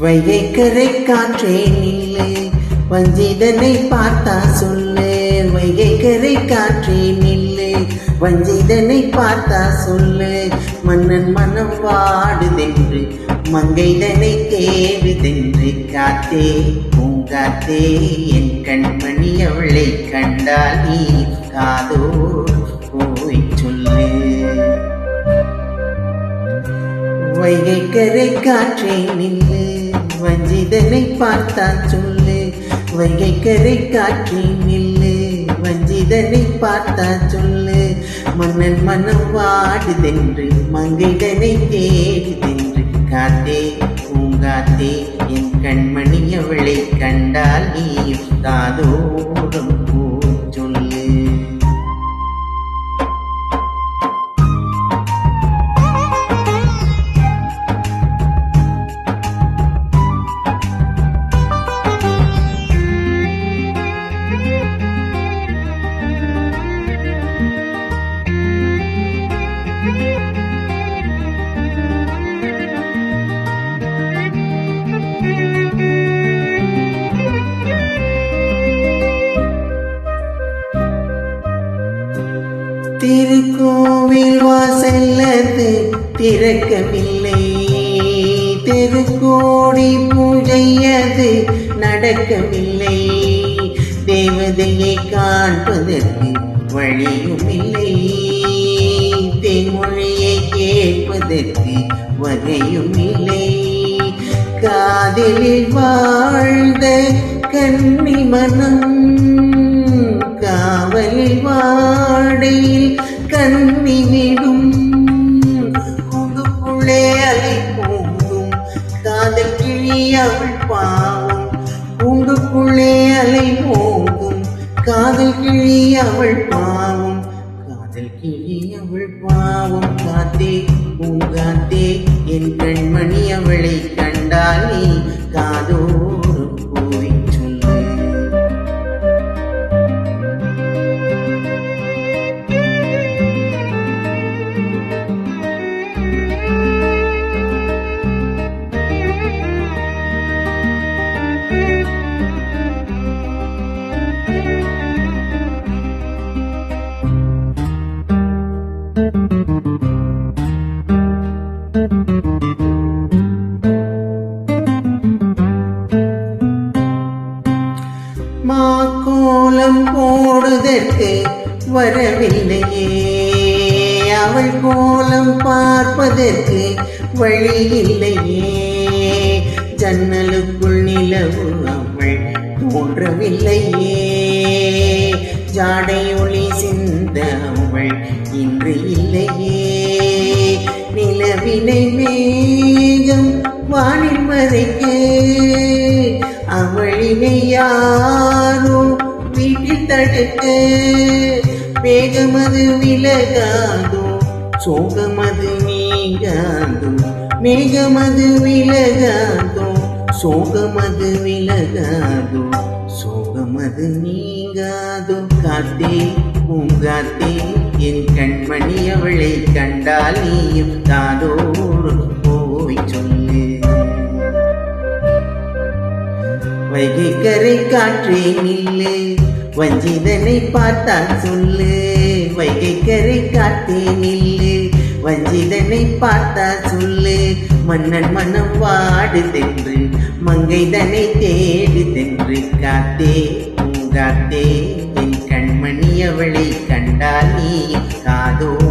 வைகைக்கரை காற்றே நில்லு வஞ்சிதனை பார்த்தா சொல்லு. வைகைக்கரை காற்றே நில்லு வஞ்சிதனை பார்த்தா சொல்லு. மன்னன் மனம் வாடுதென்று மங்கைதனை தேடுதென்று காத்தே. பூங்காத்தே என் கண்மணி அவளை கண்டால் நீ காதோ போய் சொல்லு. வைகை காற்றே நில்லு வஞ்சிதனை பார்த்தா சொல்லு. வைகை கரை காற்றே நில்லு வஞ்சிதனை பார்த்தா சொல்லு. மன்னன் மனம் வாடுதென்று மங்கைதனை தேடுதென்று காத்தே பூங்காத்தே என் கண்மணி அவளை கண்டால் நீ காதோரம் திருக்கோவில் வாசல்லது திறக்கவில்லை திருக்கோடி பூஜையது நடக்கவில்லை தேவதையை காண்பதற்கு வழியும் இல்லை தேன்மொழியை கேட்பதற்கு வகையும் இல்லை காதலில் வாழ்ந்த கன்னி மனம் காவலில் வாடையில் கண்ணினிடும் விடும் அலை போதும் காதல் கிழி அவள் பாவம். கூண்டுக்குள்ளே அலை போதும் காதல் கிழி அவள் பாவம். காதல் கிழி அவள் பாவம். காத்தே பூங்காத்தே என் மாக்கோலம் போடுதற்கு வரவில்லையே. அவள் கோலம் பார்ப்பதற்கு வழி இல்லையே ஜன்னலுக்குள் நிலவு அவள் தோன்றவில்லையே. ஜாடையொளி சிந்த அவள் இன்று இல்லையே. நிலவினை மேகம் வானில் மறைக்க அவளினையா தடுத்து தடுக்க மேகமது விலகாதோ சோகமது நீங்காதோ மேகமது விலகாதோ சோகமது விலகாதோ சோகமது நீங்காதோ. காத்தே பூங்காத்தே என் கண்மணி அவளை கண்டால் நீயும் காதோடு போய் சொல்லு. வைகை கரை காற்றே நில்லு. வஞ்சிதனை பார்த்தால் சொல்லு. வைகை கரை காத்தே நில்லு வஞ்சிதனை பார்த்தா சொல்லு. மன்னன் மனம் வாடு வாடுதென்று மங்கைதனை தேடு தேடுதென்று காத்தே பூங்காத்தே. என் கண்மணி அவளை கண்டால் நீ காதோ